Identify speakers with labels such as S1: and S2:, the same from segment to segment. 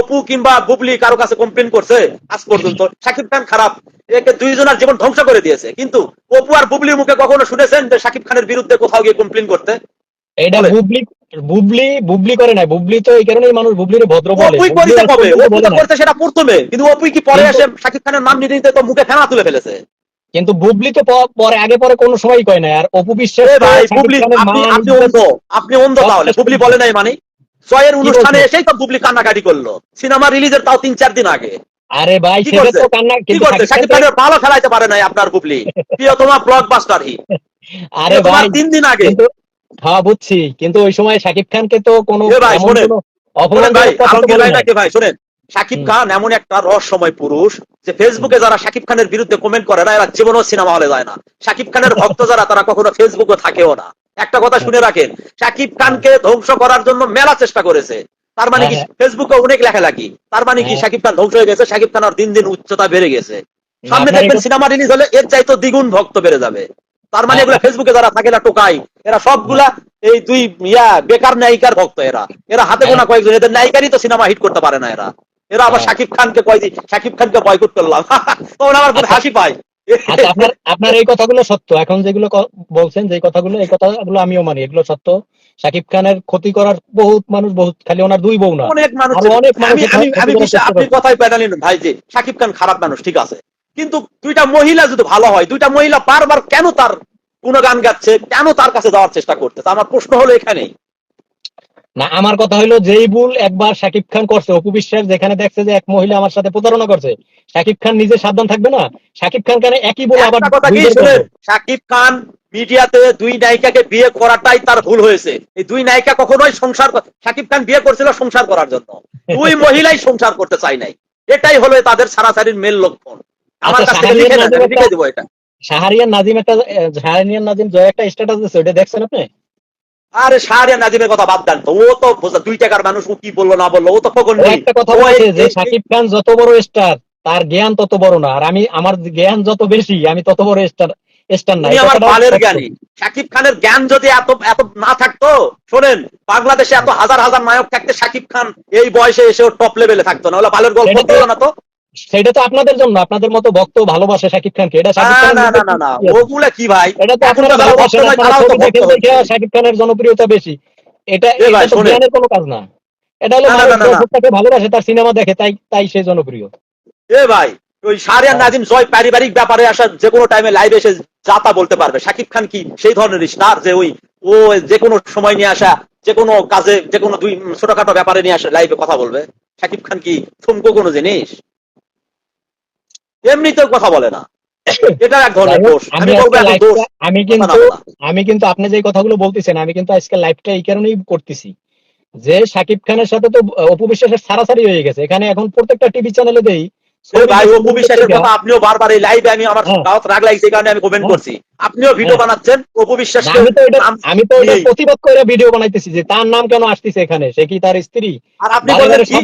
S1: অপু কিংবা বুবলি কারও কাছে কমপ্লেন করছে আজ পর্যন্ত। শাকিব খান খারাপ। একে দুইজনের জীবন ধ্বংস করে দিয়েছে। কিন্তু অপু আর বুবলির মুখে কখনো শুনেছেন যে শাকিব খানের বিরুদ্ধে কোথাও গিয়ে কমপ্লেন করতে?
S2: এটা বুবলি বুবলি বুবলি করে নাই। বুবলি তো এই কারণেই মানুষ বুবলির ভদ্র বলে।
S1: অপুই
S2: বুবলি
S1: করেছে
S2: আর
S1: কবে
S2: বুবলি
S1: অপু
S2: বলে
S1: তো
S2: না।
S1: করছে সেটা প্রথমে। কিন্তু অপুই কি পরে এসে খানের নাম নিতে নিতে তো মুখে ফেনা তুলে ফেলেছে?
S2: কিন্তু বুবলি তো পরে আগে পরে কোনো সময় কয় না আর অপু বিশ্বাস
S1: ভাই বুবলি আপনি আপনি অন্ধ। আপনি অন্ধ তাহলে। বুবলি বলে নাই মানে? ছয়ের অনুষ্ঠানে এসেই তো বুবলি কান্নাকাটি করল। সিনেমা রিলিজের তাও তিন চার দিন আগে।
S2: আরে ভাই
S1: কি
S2: সেটা
S1: করছে?
S2: তো কান্না
S1: কি করছে?
S2: শাকিব
S1: শাকিব
S2: খানের-
S1: ফেলাইতে পারে নাই আপনার ব্লকবাস্টার
S2: আরে ভাই
S1: তিন দিন আগে।
S2: হ্যাঁ বুঝছি। কিন্তু ওই সময় শাকিব খানকে তো কোনো
S1: ভাই, শোনেন। ভাই আলমগীর ভাইটা ভাই শোনেন।
S2: হুম।
S1: খান এমন একটা রহস্যময় পুরুষ যে ফেসবুকে যারা শাকিব খানের বিরুদ্ধে কমেন্ট করে না এরা জীবনও সিনেমা হলে যায় না। শাকিব খানের ভক্ত যারা তারা কখনো ফেসবুকে থাকেও না। একটা কথা শুনে রাখেন শাকিব খানকে ধ্বংস করার জন্য মেলা চেষ্টা করেছে। তার মানে কি
S2: হ্যাঁ।
S1: ফেসবুকে অনেক লেখালেখি। তার মানে কি
S2: হ্যাঁ।
S1: শাকিব খান ধ্বংস হয়ে গেছে শাকিব খান আর দিন দিন উচ্চতা বেড়ে গেছে। সামনে দেখবেন সিনেমা রিলিজ হলে এর চাইতো দ্বিগুণ ভক্ত বেড়ে যাবে। তার মানে
S2: হ্যাঁ।
S1: এগুলো ফেসবুকে যারা থাকে না টোকাই এরা সবগুলা এই দুই ইয়া বেকার নায়িকার ভক্ত এরা। এরা হাতে গোনা কয়েকজন এদের নায়িকারই তো সিনেমা হিট করতে পারে না এরা। এরা আবার
S2: হ্যাঁ।
S1: শাকিব খানকে কয় শাকিব খানকে বয়কট করলাম। তখন আমার খুব হাসি পায়।
S2: আচ্ছা আপনার আপনার এই কথাগুলো সত্য। এখন যেগুলো বলছেন যে কথাগুলো এই কথাগুলো আমিও মানি। এগুলো সত্য। শাকিব খানের ক্ষতি করার বহুত মানুষ বহুত খালি ওনার দুই বউ না।
S1: অনেক মানুষ
S2: অনেক মানুষ
S1: আমি আমি আপনি। কথাই পেটালেন ভাই যে শাকিব খান খারাপ মানুষ ঠিক আছে। কিন্তু দুইটা মহিলা যদি ভালো হয় দুইটা মহিলা বারবার কেন তার গুণগান গাচ্ছে কেন তার কাছে যাওয়ার চেষ্টা করতেছে? আমার প্রশ্ন হলো এখানেই।
S2: না আমার কথা হলো যেই ভুল একবার শাকিব খান করছে অপু বিশ্বাস যেখানে দেখছে যে এক মহিলা আমার সাথে প্রতারণা করছে শাকিব খান নিজে সাবধান থাকবে না? শাকিব খান কেন একই ভুল আবার?
S1: শাকিব খান মিডিয়াতে দুই নায়িকাকে বিয়ে করাটাই তার ভুল হয়েছে। এই দুই নায়িকা কখনোই সংসার শাকিব খান বিয়ে করছিল সংসার করার জন্য। দুই মহিলাই সংসার করতে চাই নাই। এটাই হলো তাদের সারাসারির মেল লক্ষণ। আমার
S2: আচ্ছা,
S1: কাছ থেকে লিখে দেবো এটা।
S2: শাহরিয়ার নাজিম একটা শাহরিয়ার নাজিম জয় একটা স্ট্যাটাস দিচ্ছে ওটা দেখছেন আপনি?
S1: আরে শাহরিয়া নাজিমের কথা বাদ দেন তো। ও তো দুই টাকার মানুষ ও কি বলল না বলল ও তো নেই।
S2: একটা কথা বলছে যে শাকিব খান যত বড় স্টার তার জ্ঞান তত বড় না। আর আমি আমার জ্ঞান যত বেশি আমি তত বড় স্টার স্টার না।
S1: আমার বালের জ্ঞানী। শাকিব খানের জ্ঞান যদি এত এত না থাকতো শোনেন বাংলাদেশে এত হাজার হাজার নায়ক থাকতে শাকিব খান এই বয়সে এসে টপ লেভেলে থাকতো। না ওলা বালের গল্প দিল না তো।
S2: সেটা তো আপনাদের জন্য আপনাদের মতো ভক্ত ভালোবাসে শাকিব খানকে। এটা কি
S1: ওগুলা কি ভাই?
S2: এটা তো আপনারা শাকিব খানের জনপ্রিয়তা বেশি। এটা এটা জ্ঞানের কোনো কাজ না। এটা হলো ভালোবাসে তার সিনেমা দেখে তাই তাই সে জনপ্রিয়।
S1: এ ভাই ওই শাহরিয়ার
S2: হ্যাঁ।
S1: নাজিম জয় পারিবারিক ব্যাপারে আসা যে কোনো টাইমে লাইভ এসে যাতা বলতে পারবে। শাকিব খান কি? সেই ধরনের স্টার যে ওই ও যে কোনো সময় নিয়ে আসা যে কোনো কাজে যে কোনো দুই ছোটখাটো ব্যাপারে নিয়ে আসা লাইভে কথা বলবে। শাকিব খান কি থমকো কোনো জিনিস? এমনিতেও কথা বলে না। এটা এক ধরনের দোষ। আমি বলব এখন দোষ
S2: আমি কিন্তু আমি কিন্তু আপনি যে কথাগুলো বলতেছেন আমি কিন্তু আজকে লাইভটা এই কারণেই করতেছি যে শাকিব খানের সাথে তো অপু বিশ্বাসের সারাসারি হয়ে গেছে। এখানে এখন প্রত্যেকটা টিভি চ্যানেলে দেই
S1: ভাই অপু বিশ্বাসের কথা আপনিও বারবার এই লাইভে আমি আমার
S2: হ্যাঁ।
S1: দাওয়াত রাগ লাগছে এই কারণে আমি কমেন্ট
S2: হ্যাঁ।
S1: করছি। আপনিও ভিডিও
S2: হ্যাঁ।
S1: বানাচ্ছেন অপু বিশ্বাস
S2: আমি তো এটা আমি তো এটা প্রতিবাদ করে ভিডিও বানাইতেছি যে তার নাম কেন আসতেছে এখানে? সে কি তার স্ত্রী?
S1: আর আপনি বলেন কি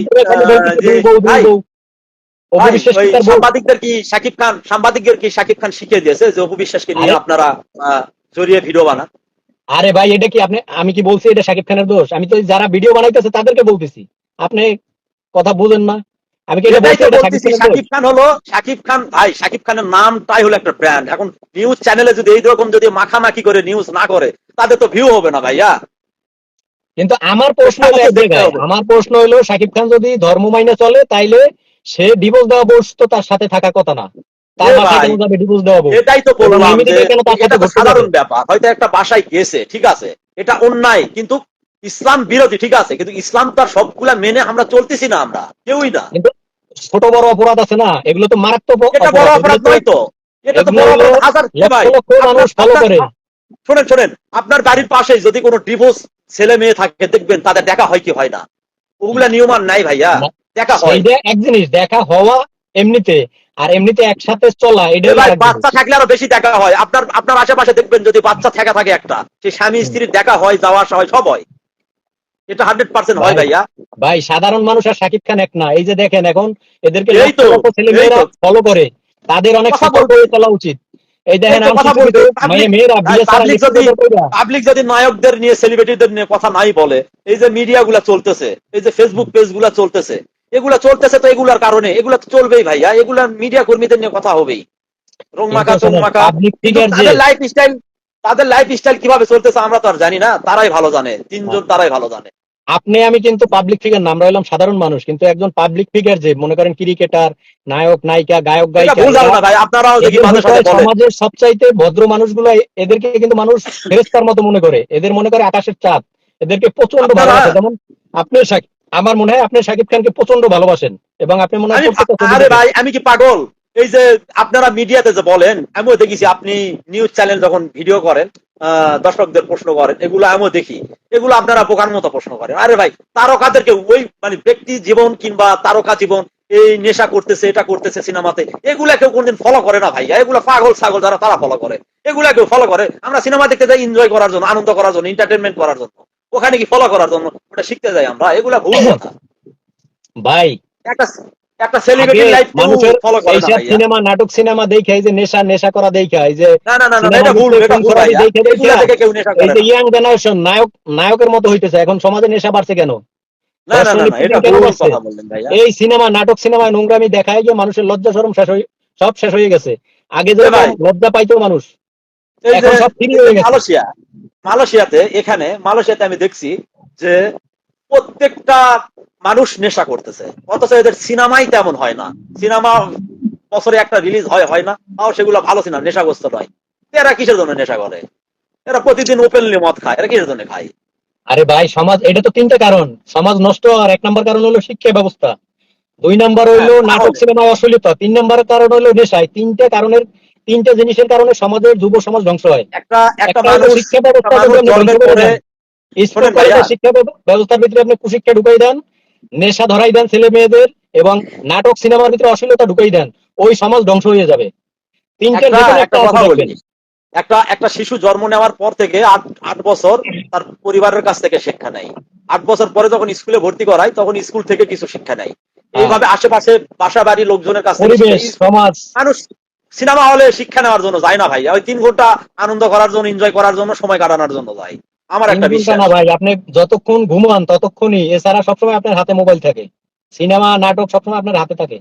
S1: সাংবাদিকদের কি শাকিব খান সাংবাদিকদের কি খান শিখিয়ে দিয়েছে যে অপু বিশ্বাসকে নিয়ে আপনারা জড়িয়ে ভিডিও বানান?
S2: আরে ভাই এটা কি আপনি আমি কি বলছি এটা খানের দোষ? আমি তো যারা ভিডিও বানাইতেছে তাদেরকে বলতেছি। আপনি কথা বুঝেন না। আমি কি এটা বলছি
S1: খান হলো খান ভাই খানের নামটাই হলো একটা ব্র্যান্ড এখন নিউজ চ্যানেলে যদি এই রকম যদি মাখামাখি করে নিউজ না করে তাদের তো ভিউ হবে না ভাইয়া।
S2: কিন্তু আমার প্রশ্ন হলো। আমার প্রশ্ন হলো শাকিব খান যদি ধর্ম মাইনে চলে তাইলে সে ডিভোর্স দেওয়া বস তো তার সাথে থাকার কথা না। তার বাসায় কেন যাবে ডিভোর্স দেওয়া বউ।
S1: এটাই তো বললাম
S2: এবং
S1: যে
S2: এমনিতে কেন তার সাথে
S1: এটা তো সাধারণ ব্যাপার। হয়তো একটা বাসায় গেছে ঠিক আছে এটা অন্যায় কিন্তু ইসলাম বিরোধী ঠিক আছে কিন্তু ইসলাম তো আর সবগুলা মেনে আমরা চলতেছি না আমরা কেউই না।
S2: ছোট বড় অপরাধ আছে না এগুলো তো মারাত্মক
S1: এটা বড় অপরাধ নয় তো এটা তো বড় অপরাধ। হাজার কি
S2: লক্ষ
S1: ভাই
S2: লক্ষ মানুষ ফলো করে।
S1: শোনেন শোনেন আপনার বাড়ির পাশে যদি কোনো ডিভোর্স ছেলে মেয়ে থাকে দেখবেন তাদের দেখা হয় কি হয় না। ওগুলা নিয়ম আর নাই ভাইয়া। দেখা হয়।
S2: এক জিনিস দেখা হওয়া এমনিতে আর এমনিতে একসাথে চলা এটা।
S1: বাচ্চা থাকলে আরও বেশি দেখা হয়। আপনার আপনার আশেপাশে দেখবেন যদি বাচ্চা থাকা থাকে একটা সেই স্বামী স্ত্রীর দেখা হয় যাওয়া আসা হয় সব হয়। এটা হান্ড্রেড পার্সেন্ট হয় ভাইয়া।
S2: ভাই সাধারণ মানুষ আর শাকিব খান এক না। এই যে দেখেন এখন এদেরকে ফলো করে। তাদের অনেক সতর্ক হয়ে চলা উচিত। এই দেখেন।
S1: পাবলিক যদি নায়কদের নিয়ে সেলিব্রিটিদের নিয়ে কথা নাই বলে এই যে মিডিয়া গুলা চলতেছে এই যে ফেসবুক পেজগুলা চলতেছে এগুলা চলতেছে তো এগুলার কারণে। এগুলা তো চলবেই ভাইয়া। এগুলা মিডিয়া কর্মীদের নিয়ে কথা হবেই। রং মাখা চং মাখা
S2: পাবলিক
S1: কিন্তু
S2: ফিগার যে
S1: তাদের লাইফ স্টাইল তাদের লাইফ স্টাইল কীভাবে চলতেছে আমরা তো আর জানি না। তারাই ভালো জানে। তিনজন তারাই ভালো জানে।
S2: আপনি আমি কিন্তু পাবলিক ফিগার না আমরা হলাম সাধারণ মানুষ কিন্তু একজন পাবলিক ফিগার যে মনে করেন ক্রিকেটার নায়ক নায়িকা গায়ক গায়িকা
S1: ভুল
S2: সমাজের সবচাইতে ভদ্র মানুষগুলো এদেরকে কিন্তু মানুষ ফেরেস্তার মতো মনে করে। এদের মনে করে আকাশের চাঁদ। এদেরকে
S1: প্রচণ্ড
S2: ভালোবাসে। যেমন আপনি শাকিব- আমার মনে হয় আপনি শাকিব খানকে প্রচণ্ড ভালোবাসেন এবং আপনি মনে হয়
S1: আরে ভাই আমি কি পাগল? এই যে আপনারা মিডিয়াতে যে বলেন আমিও দেখেছি আপনি নিউজ চ্যানেল যখন ভিডিও করেন দর্শকদের প্রশ্ন করেন এগুলো আমিও দেখি। এগুলো আপনারা বোকার মতো প্রশ্ন করেন। আরে ভাই তারকাদেরকে ওই মানে ব্যক্তি জীবন কিংবা তারকা জীবন এই নেশা করতেছে এটা করতেছে সিনেমাতে এগুলা কেউ কোনদিন ফলো করে না ভাইয়া। এগুলো পাগল ছাগল যারা তারা ফলো করে। এগুলা কেউ ফলো করে। আমরা সিনেমা দেখতে যাই এনজয় করার জন্য আনন্দ করার জন্য এন্টারটেনমেন্ট করার জন্য। ওখানে কি ফলো করার জন্য ওটা শিখতে যাই আমরা এগুলা ভুল কথা
S2: ভাই
S1: একটা একটা সেলিব্রিটি লাইফ
S2: মানুষের
S1: ফলো করে না
S2: সিনেমা নাটক সিনেমা দেখে এই যে নেশা নেশা করা দেখে এই যে
S1: না না না না এটা ভুল এটা ভুল
S2: সবাই
S1: ভাইয়া।
S2: দেখে দেখে
S1: এগুলা থেকে কেউ নেশা
S2: এই যে ইয়াং জেনারেশন নায়ক নায়কের মতো হইতেছে এখন সমাজে নেশা বাড়ছে কেন?
S1: না না না না এটা ভুল কথা বললেন ভাইয়া।
S2: এই সিনেমা নাটক সিনেমায় নোংরামি দেখায় গিয়ে মানুষের লজ্জা শরম শেষ হয়ে সব শেষ হয়ে গেছে। আগে যে
S1: ভাই।
S2: লজ্জা পাইতো মানুষ।
S1: যে
S2: এখন সব ফ্রি হয়ে গেছে।
S1: মালয়েশিয়া মালয়েশিয়াতে এখানে মালয়েশিয়াতে আমি দেখছি যে প্রত্যেকটা মানুষ নেশা করতেছে। অথচ এদের সিনেমাই তেমন হয় না। সিনেমা বছরে একটা রিলিজ হয় হয় না। তাও সেগুলো ভালো সিনেমা নেশাগ্রস্ত নয়। এরা কিসের জন্য নেশা করে? এরা প্রতিদিন ওপেনলি মদ খায়। এরা কিসের জন্য খায়?
S2: আরে ভাই সমাজ এটা তো তিনটা কারণ। সমাজ নষ্ট আর এক নম্বর কারণ হলো শিক্ষা ব্যবস্থা। দুই নম্বর হইল
S1: হ্যাঁ,
S2: নাটক সিনেমা অশ্লীলতা। তিন নম্বর কারণ হলো নেশায় তিনটে কারণের তিনটে জিনিসের কারণে সমাজের যুব সমাজ ধ্বংস হয়।
S1: একটা একটা
S2: শিক্ষা ব্যবস্থা স্কুল কলেজের শিক্ষা ব্যবস্থার ভিতরে আপনি কুশিক্ষা ঢুকাই দেন নেশা ধরাই দেন ছেলে মেয়েদের এবং নাটক সিনেমার ভিতরে অশ্লীলতা ঢুকাই দেন ওই সমাজ ধ্বংস হয়ে যাবে। তিনটের
S1: একটা
S2: ভিতরে
S1: একটা
S2: একটা
S1: কথা বলি। একটা একটা শিশু জন্ম নেওয়ার পর থেকে আট আট বছর তার পরিবারের কাছ থেকে শিক্ষা নেয়। আট বছর পরে যখন স্কুলে ভর্তি করায় তখন স্কুল থেকে কিছু শিক্ষা নেয়। এইভাবে আশেপাশে বাসা বাড়ি লোকজনের কাছ থেকে
S2: সমাজ।
S1: মানুষ সিনেমা হলে শিক্ষা নেওয়ার জন্য যায় না ভাই। ওই তিন ঘণ্টা আনন্দ করার জন্য এনজয় করার জন্য সময় কাটানোর জন্য যায় আমার একটা বিশ্বাস।
S2: না ভাই আপনি যতক্ষণ ঘুমান ততক্ষণই। এছাড়া সবসময় আপনার হাতে মোবাইল থাকে। সিনেমা নাটক সবসময় আপনার হাতে থাকে।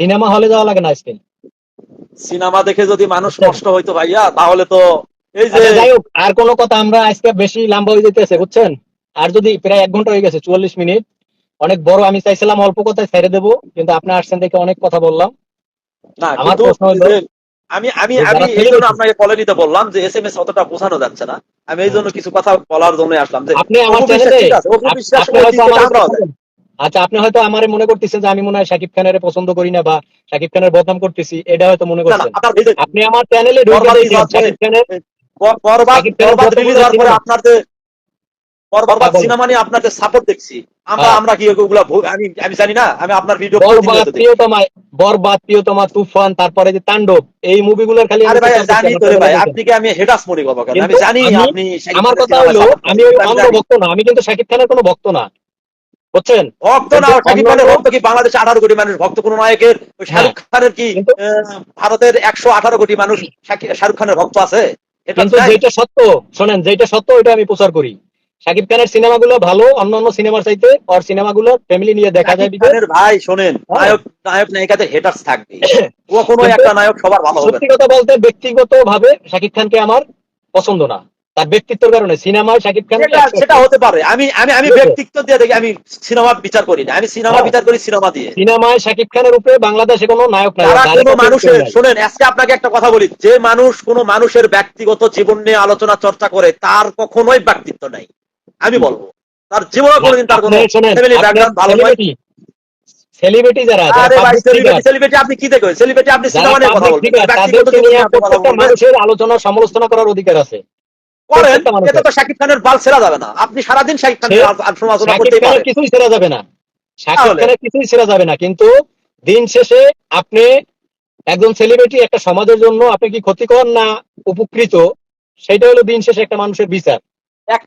S2: সিনেমা হলে যাওয়া লাগে না আজকে
S1: সিনেমা দেখে যদি মানুষ নষ্ট হইতো ভাইয়া তাহলে তো এই যে
S2: আচ্ছা, যাই হোক আর কোনো কথা আমরা আজকে বেশি লম্বা হয়ে যেতেছে বুঝছেন? আর যদি প্রায় এক ঘণ্টা হয়ে গেছে চুয়াল্লিশ মিনিট অনেক বড় আমি চাইছিলাম অল্প কথায় ছেড়ে দেবো কিন্তু আপনি আসছেন দেখে অনেক কথা বললাম।
S1: না কিন্তু আমি আমি আমি এই জন্য আপনাকে কলে নিতে বললাম যে এস এম এস অতটা বোঝানো যাচ্ছে না। আমি এই জন্য কিছু কথা বলার জন্য আসলাম যে
S2: আপনি আমার। আচ্ছা আপনি হয়তো আমারে মনে করতেছেন যে আমি মনে হয় শাকিব খানের পছন্দ করি না বা শাকিব খানের বদনাম করতেছি এটা হয়তো মনে করছেন। আপনি আমার চ্যানেলে খানের
S1: আপনার যে বরবাদ
S2: হ্যাঁ,
S1: সিনেমা নিয়ে আপনার সাপোর্ট দেখছি। আমরা
S2: হ্যাঁ।
S1: আমরা কি ওগুলা আমি আমি জানি না আমি আপনার ভিডিও
S2: বরবাদ প্রিয়তমা বরবাদ প্রিয়তমা তুফান তারপরে যে তাণ্ডব এই মুভিগুলোর খালি
S1: আরে
S2: আমি
S1: ভাই জানি তো রে ভাই
S2: চ্যানেলে
S1: আমি হেডাস মনে করব কেন? আমি
S2: কিন্তু
S1: জানি আপনি শাকিব
S2: আমার
S1: খানের
S2: কথা হলো আমি
S1: করেন,
S2: ওই
S1: আমি
S2: অঙ্গ
S1: জানি।
S2: ভক্ত না আমি কিন্তু শাকিব খানের কোনো ভক্ত না। বুঝছেন?
S1: ভক্ত না শাকিব খানের ভক্ত কি বাংলাদেশে আঠারো কোটি মানুষ? ভক্ত কোন নায়কের? ওই শাহরুখ খানের কি ভারতের একশো আঠারো কোটি মানুষ শাহরুখ খানের ভক্ত আছে? এটা
S2: কিন্তু। যেটা সত্য শোনেন যেটা সত্য ওইটা আমি প্রচার করি। শাকিব খানের সিনেমাগুলো ভালো অন্যান্য সিনেমার চাইতে ওর সিনেমাগুলো ফ্যামিলি নিয়ে দেখা যায়
S1: ভাই শোনেন
S2: হ্যাঁ।
S1: নায়ক নায়ক নায়িকাতে হেটার্স থাকবে। ও কোনো একটা নায়ক সবার ভালো হবে।
S2: সত্যি কথা বলতে ব্যক্তিগত ভাবে শাকিব খানকে আমার পছন্দ না। তার ব্যক্তিত্বের কারণে সিনেমায় শাকিব খান
S1: সেটা হতে পারে। আমি আমি আমি ব্যক্তিত্ব দিয়ে দেখি আমি সিনেমা বিচার করি না। আমি সিনেমা
S2: হ্যাঁ।
S1: বিচার করি সিনেমা দিয়ে।
S2: সিনেমায় শাকিব খানের উপরে বাংলাদেশে কোনো নায়ক নাই।
S1: কোনো মানুষের। শোনেন আজকে আপনাকে একটা কথা বলি। যে মানুষ কোনো মানুষের ব্যক্তিগত জীবন নিয়ে আলোচনা চর্চা করে তার কখনোই ব্যক্তিত্ব নাই। আমি বলব। তার জীবনে কোনোদিন তার কোনো ফ্যামিলি ব্যাকগ্রাউন্ড ভালো নয়।
S2: celebrity যারা
S1: আরে ভাই সেলিব্রিটি সেলিব্রিটি আপনি কি দেখবেন? সেলিব্রিটি আপনি সিনেমা নিয়ে কথা বলবেন। ব্যক্তিগত কথা
S2: প্রত্যেকটা মানুষের আলোচনা সমালোচনা করার অধিকার আছে।
S1: করেন। এতে তো শাকিব খানের বাল ছেড়া যাবে না। আপনি সারাদিন শাকিব খানের সমালোচনা করতেই পারেন
S2: কিছুই ছেড়া যাবে না। শাকিব খানের কিছুই ছেড়া যাবে না। কিন্তু দিন শেষে আপনি একজন সেলিব্রিটি একটা সমাজের জন্য আপনি কি ক্ষতিকর না উপকৃত? সেটা হলো দিন শেষে একটা মানুষের বিচার।
S1: এক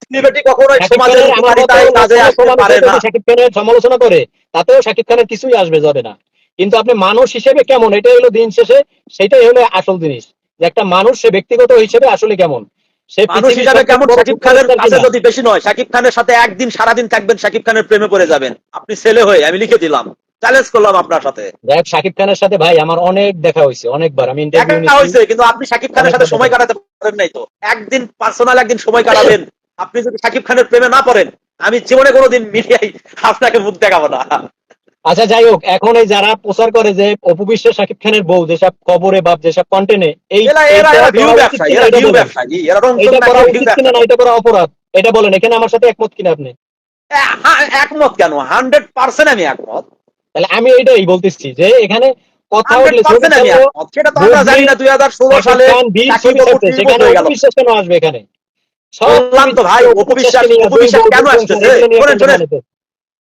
S1: কখনোই সমাজের উপকারিতায় কাজে আসতে
S2: সমালোচনা
S1: পারে না।
S2: শাকিব খানের সমালোচনা করে তাতেও শাকিব খানের কিছুই আসবে যাবে না। কিন্তু আপনি মানুষ হিসেবে কেমন? এটাই হলো দিন শেষে সেটাই হলো আসল জিনিস। যে একটা মানুষ সে ব্যক্তিগত হিসেবে আসলে কেমন? সে
S1: মানুষ হিসাবে কেমন? শাকিব খানের কাছে যদি বেশি নয় শাকিব খানের সাথে একদিন সারাদিন থাকবেন শাকিব খানের প্রেমে পড়ে যাবেন। আপনি ছেলে হয়ে আমি লিখে দিলাম। চ্যালেঞ্জ করলাম আপনার সাথে।
S2: দেখ শাকিব খানের সাথে ভাই আমার অনেক দেখা হয়েছে অনেকবার। আমি ইন্টারভিউ
S1: হয়েছে কিন্তু আপনি শাকিব খানের সাথে সময় কাটাতে পারেন নাই তো। একদিন পার্সোনাল একদিন সময় কাটাবেন। আপনি যদি শাকিব খানের প্রেমে না পড়েন আমি জীবনে কোনোদিন মিডিয়ায় আপনাকে মুখ দেখাবো না।
S2: আচ্ছা যাই হোক এখন এই যারা প্রচার করে যে অপবিশ্বাস শাকিব খানের বউ যেসব খবরে বা যেসব কন্টেন্টে এই এটা করা অপরাধ? এটা বলেন এখানে আমার সাথে একমত কিনা আপনি?
S1: একমত কেন? হান্ড্রেড পার্সেন্ট আমি একমত।
S2: তাহলে আমি এইটাই বলতেছি যে এখানে কথা উঠলে
S1: একমত। সেটা তো আমরা জানি না দুই হাজার ষোলো সালে সাকিব
S2: সেখানে কেন আসবে এখানে?
S1: বললাম তো ভাই, অপবিশ্বাস- অপবিশ্বাস কেন আসতেছে?